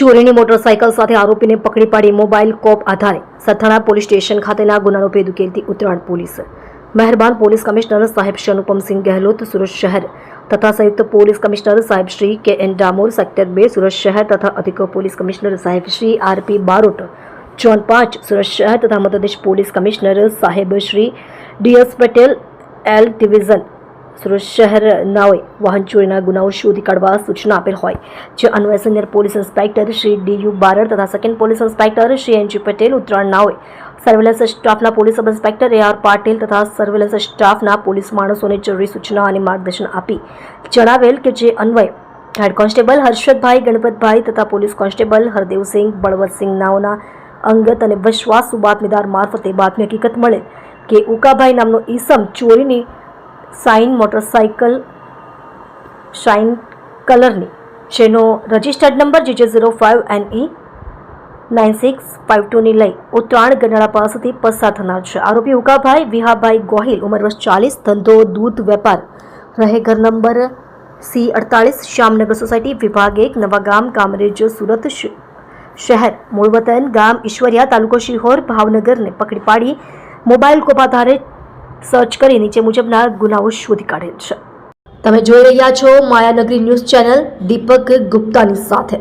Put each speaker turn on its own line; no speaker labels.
ચોરીની મોટરસાયકલ સાથે આરોપીને પકડી પાડી મોબાઈલ કોપ આધારે સથાણા પોલીસ સ્ટેશન ખાતેના ગુનાનો ભેદ ઉકેલતી ઉત્તરાયણ પોલીસ. મહેરબાન પોલીસ કમિશનર સાહેબ શ્રી અનુપમસિંહ ગહેલોત, સુરત શહેર તથા સંયુક્ત પોલીસ કમિશનર સાહેબ શ્રી કે એન ડામોર, સેક્ટર બે, સુરત શહેર તથા અધિક પોલીસ કમિશનર સાહેબ Shri R P Barot, zone પાંચ, સુરત શહેર તથા મધ્યપ્રદેશ પોલીસ કમિશનર સાહેબ Shri D S Patel, L division Surat શહેર નાઓએ વાહન ચોરીના ગુનાઓ શોધી કાઢવા સૂચના આપેલ હોય. જે અન્વયે senior police inspector Shri D U Barad તથા second police inspector Shri N G Patel Uttarayan નાઓએ surveillance સ્ટાફના police sub inspector A R Patil તથા સર્વેલન્સ સ્ટાફના પોલીસ માણસોને જરૂરી સૂચના અને માર્ગદર્શન આપી. જણાવેલ કે જે અન્વયે, હેડ કોન્સ્ટેબલ હર્ષદભાઈ, ગણપતભાઈ તથા પોલીસ કોન્સ્ટેબલ હરદેવસિંહ, બળવતસિંહ નાઓના અંગત અને વિશ્વાસુ બાતમીદાર મારફતે બાતમી હકીકત મળે કે ઉકાભાઈ નામનો ઈસમ ચોરીની સાઇન મોટરસાઇકલ શાઇન કલરની, જેનો registered number G J zero five N E nine six five ટુની લઈ ઉત્તરાયણ ગરનાળા પાસેથી પસાર થનાર છે. આરોપી ઉકાભાઈ વિહાભાઈ ગોહિલ, ઉંમર વર્ષ ચાલીસ, ધંધો, દૂધ, વેપાર, રહે ઘર નંબર સી અડતાલીસ, શ્યામનગર સોસાયટી, વિભાગ એક નવાગામ કામરેજ, સુરત શહેર મૂળ વતન ગામ, ઈશ્વરિયા તાલુકો શિહોર, ભાવનગરને પકડી પાડી મોબાઈલ કોપ આધારે સર્ચ કરી નીચે મુજબના ગુનાઓ શોધી કાઢેલ છે. તમે જોઈ રહ્યા છો માયાનગરી ન્યૂઝ ચેનલ દીપક ગુપ્તાની સાથે.